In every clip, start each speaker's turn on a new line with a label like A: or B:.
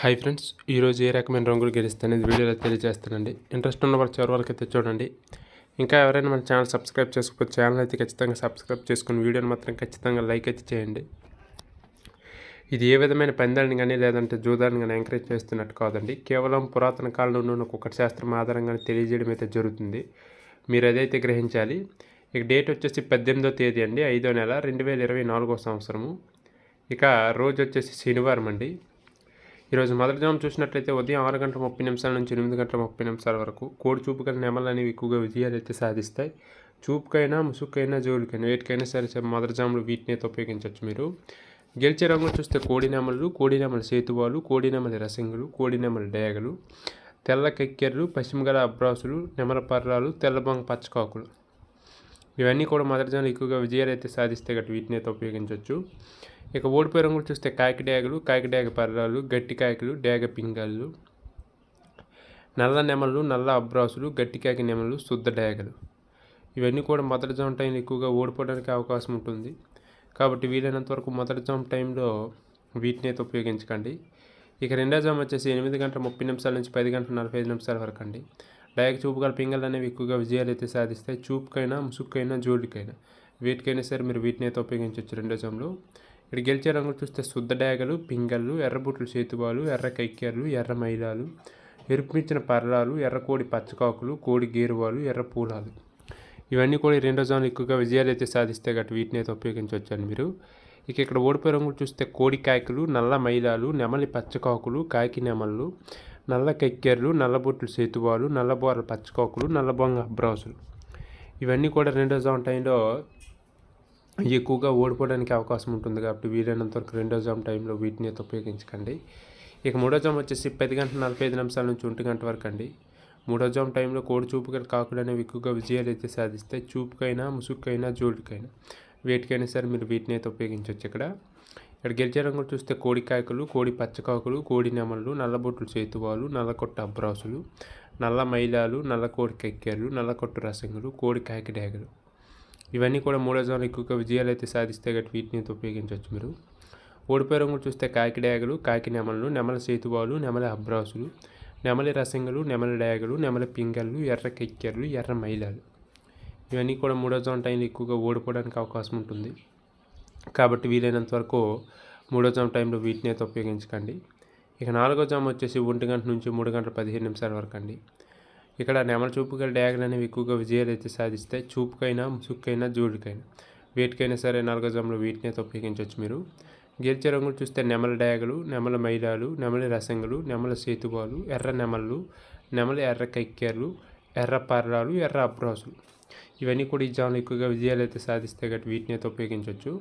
A: Hi friends ఈరోజు ఏ రకమైన రంగులు గెలుస్తానేది వీడియోలో తెలియజేస్తానండి. ఇంట్రెస్ట్ ఉన్న వాళ్ళు చివరి వరకు అయితే చూడండి. ఇంకా ఎవరైనా మన ఛానల్ సబ్స్క్రైబ్ చేసుకోకపోతే ఛానల్ అయితే ఖచ్చితంగా సబ్స్క్రైబ్ చేసుకుని వీడియోని మాత్రం ఖచ్చితంగా లైక్ అయితే చేయండి. ఇది ఏ విధమైన పందాలను కానీ లేదంటే జూదాన్ని కానీ ఎంకరేజ్ చేస్తున్నట్టు కాదండి. కేవలం పురాతన కాలంలో ఉన్న కుక్కటి శాస్త్రం ఆధారంగా తెలియజేయడం అయితే జరుగుతుంది. మీరు అదైతే గ్రహించాలి ఇక డేట్ వచ్చేసి పద్దెనిమిదో తేదీ అండి ఐదో నెల రెండు వేల ఇరవై నాలుగో సంవత్సరము. ఇక రోజు వచ్చేసి శనివారం అండి. ఈరోజు మొదటి చూసినట్లయితే ఉదయం ఆరు గంటల ముప్పై నిమిషాల నుంచి ఎనిమిది గంటల ముప్పై నిమిషాల వరకు కోడి చూపు గల నెమలు అనేవి ఎక్కువగా విజయాలు అయితే సాధిస్తాయి. చూపుకైనా ముసుక్కైనా జోలికైనా వేటికైనా సరే సరే మొదటి జాములు వీటిని అయితే ఉపయోగించవచ్చు మీరు. గెలిచే రంగులు చూస్తే కోడి నెమలు కోడి నెమల సేతువాలు కోడి నెమలి రసింగులు కోడి నెమలి డేగలు తెల్ల కెక్కెర్లు పశ్చిమగల అబ్రాసులు నెమల పర్రాలు తెల్లబొంగ పచ్చకాకులు. ఇవన్నీ కూడా మొదటి జాములు ఎక్కువగా విజయాలు అయితే సాధిస్తే గట్టి వీటిని అయితే ఉపయోగించవచ్చు ఇక ఓడిపోయే రంగులు చూస్తే కాకి డ్యాగలు కాకి డ్యాగ పర్రాలు గట్టి కాకిలు డ్యాగ పింగాళ్ళు నల్ల నెమలు నల్ల అబ్రాసులు గట్టి కాకి నెమలు శుద్ధ డ్యాగలు. ఇవన్నీ కూడా మొదటి జామ్ టైంలో ఎక్కువగా ఓడిపోవడానికి అవకాశం ఉంటుంది. కాబట్టి వీలైనంత వరకు మొదటి జామ్ టైంలో వీటిని అయితే ఉపయోగించకండి. ఇక రెండో జామ్ వచ్చేసి ఎనిమిది గంటల ముప్పై నిమిషాల నుంచి పది గంటల నలభై ఐదు నిమిషాల వరకు అండి. డైరెక్ట్ చూపు గల పింగళ్ళు అనేవి ఎక్కువగా విజయాలు అయితే సాధిస్తాయి. చూపుకైనా ముసుక్కైనా జోడికైనా వీటికైనా సరే మీరు వీటిని అయితే ఉపయోగించవచ్చు రెండో జామ్లో ఇక్కడ గెలిచే రంగులు చూస్తే శుద్ధ డాగలు పింగళ్ళు ఎర్రబుట్లు చేతుబాలు ఎర్ర కైక్యర్లు ఎర్ర మైలాలు ఎరుపుమించిన పర్లాలు ఎర్రకోడి పచ్చకాకులు కోడి గేరువాలు ఎర్ర పూలాలు. ఇవన్నీ కూడా రెండో జోన్లు ఎక్కువగా విజయాలు అయితే సాధిస్తే గట్టు వీటిని అయితే ఉపయోగించవచ్చండి మీరు. ఇక ఇక్కడ ఓడిపోయే రంగులు చూస్తే కోడి కాయకులు నల్ల మైలాలు నెమలి పచ్చకాకులు కాకి నెమళ్ళు నల్ల కెక్కెర్లు నల్లబొట్లు సేతువాలు నల్లబోరల పచ్చకాకులు నల్లబొంగ బ్రౌజులు. ఇవన్నీ కూడా రెండో జోన్ టైంలో ఎక్కువగా ఓడిపోవడానికి అవకాశం ఉంటుంది కాబట్టి వీలైనంత వరకు రెండో జామ్ టైంలో వీటిని అయితే ఉపయోగించకండి. ఇక మూడో జామ్ వచ్చేసి పది గంటల నలభై ఐదు నిమిషాల నుంచి ఒంటి గంట వరకు అండి. మూడో జామ్ టైంలో కోడి చూపుగా కాకులు అనేవి ఎక్కువగా విజయాలు అయితే సాధిస్తాయి చూపుకైనా ముసుగుకైనా జోడికైనా వేటికైనా సరే మీరు వీటిని అయితే ఉపయోగించవచ్చు ఇక్కడ. ఇక్కడ గెలిచే రంగులు చూస్తే కోడి కాకులు కోడి పచ్చకాకులు కోడి నెమళ్ళు నల్లబొట్లు చేతువాలు నల్లకొట్టు అబ్రాసులు నల్ల మైలాలు నల్ల కోడి కెక్కేలు నల్లకొట్టు రసంగులు కోడి కాకి డేగలు ఇవన్నీ కూడా మూడో జోన్లు ఎక్కువగా విజయాలు అయితే సాధిస్తే గట్టి వీటిని ఉపయోగించవచ్చు మీరు. ఓడిపోయే రంగులు చూస్తే కాకి డయాగలు కాకి నెమలు నెమల సేతువాలు నెమల అబ్రాసులు నెమలి రసంగలు నెమలి డయాగలు నెమలి పింగళ్ళు ఎర్ర కెక్కెర్లు ఎర్ర మైలాలు. ఇవన్నీ కూడా మూడో జోన్ టైంలో ఎక్కువగా ఓడిపోవడానికి అవకాశం ఉంటుంది. కాబట్టి వీలైనంత వరకు మూడో జామ్ టైంలో వీటిని అయితే ఉపయోగించకండి. ఇక నాలుగో జామ్ వచ్చేసి ఒంటి గంట నుంచి మూడు గంటల పదిహేను నిమిషాల వరకు అండి. ఇక్కడ నెమల చూపు గల డ్యాగులు అనేవి ఎక్కువగా విజయాలు అయితే సాధిస్తాయి చూపుకైనా ముసుక్కైనా జోడికైనా. వేటికైనా సరే నాలుగో జాములు వీటిని అయితే ఉపయోగించవచ్చు మీరు. గెలిచే రంగులు చూస్తే నెమల డ్యాగులు నెమల మైలాలు నెమలి రసంగులు నెమల సేతువాలు ఎర్ర నెమళ్ళు నెమలి ఎర్ర కైక్కేర్లు ఎర్ర పర్రాలు ఎర్ర అబ్రాసులు. ఇవన్నీ కూడా ఈ జాములు ఎక్కువగా విజయాలు అయితే సాధిస్తే గట్టి వీటిని అయితే ఉపయోగించవచ్చు.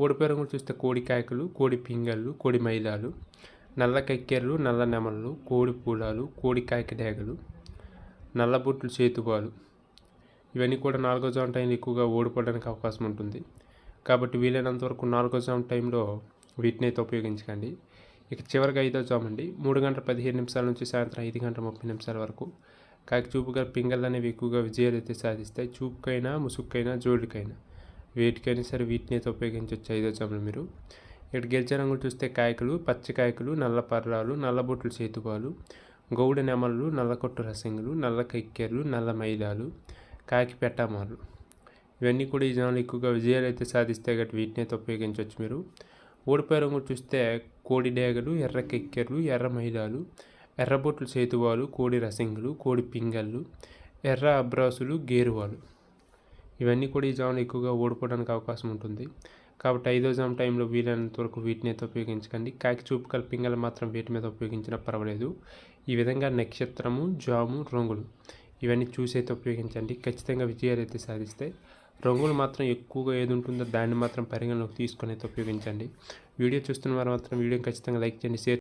A: ఓడిపోయే రంగులు చూస్తే కోడి కాయకులు కోడి పింగళ్ళు కోడి మైలాలు నల్ల కక్కెర్లు నల్ల నెమళ్ళు కోడి పూలాలు కోడి కాయక డేగలు నల్లబుట్లు చేతుబాలు ఇవన్నీ కూడా నాలుగో జామ్ టైంలో ఎక్కువగా ఓడిపోవడానికి అవకాశం ఉంటుంది. కాబట్టి వీలైనంత వరకు నాలుగో జామ్ టైంలో వీటిని అయితే ఉపయోగించకండి. ఇక చివరిగా ఐదో జామ్ అండి. మూడు గంటల పదిహేను నిమిషాల నుంచి సాయంత్రం ఐదు గంటల ముప్పై నిమిషాల వరకు. కాకి చూపుగా పింగళ్ళు అనేవి ఎక్కువగా విజయాలు అయితే సాధిస్తాయి. చూపుకైనా ముసుక్కైనా జోడికైనా. వేటికైనా సరే వీటిని అయితే ఉపయోగించవచ్చు ఐదో జాములు మీరు. ఇక్కడ గెలిచే రంగులు చూస్తే కాయకులు పచ్చకాయకులు నల్ల పర్రాలు నల్లబొట్లు చేతుబాలు గౌడ నెమళ్ళు నల్లకొట్టు రసింగులు నల్ల కైక్కెర్లు నల్ల మైదాలు కాకి పెట్టమాలు ఇవన్నీ కూడా ఈ జనాలు ఎక్కువగా విజయాలు అయితే సాధిస్తే గట్టి వీటిని అయితే ఉపయోగించవచ్చు మీరు. ఓడిపోయే రంగు చూస్తే కోడి డేగలు ఎర్ర కెక్కెర్లు ఎర్ర మైలాలు ఎర్రబొట్లు చేతువాలు కోడి రసింగులు కోడి పింగళ్ళు ఎర్ర అబ్రాసులు గేరువాలు. ఇవన్నీ కూడా ఈ జాములు ఎక్కువగా ఓడిపోవడానికి అవకాశం ఉంటుంది. కాబట్టి ఐదో జామ్ టైంలో వీలైనంత వరకు వీటిని అయితే ఉపయోగించకండి. కాకి చూపు కల్పింగలు మాత్రం వీటి మీద ఉపయోగించినా పర్వాలేదు. ఈ విధంగా నక్షత్రము జాము రంగులు ఇవన్నీ చూసి అయితే ఉపయోగించండి. ఖచ్చితంగా విజయాలు అయితే సాధిస్తాయి రంగులు మాత్రం ఎక్కువగా ఏది ఉంటుందో దాన్ని మాత్రం పరిగణలోకి తీసుకొని అయితే ఉపయోగించండి. వీడియో చూస్తున్న వారు మాత్రం వీడియో ఖచ్చితంగా లైక్ చేయండి షేర్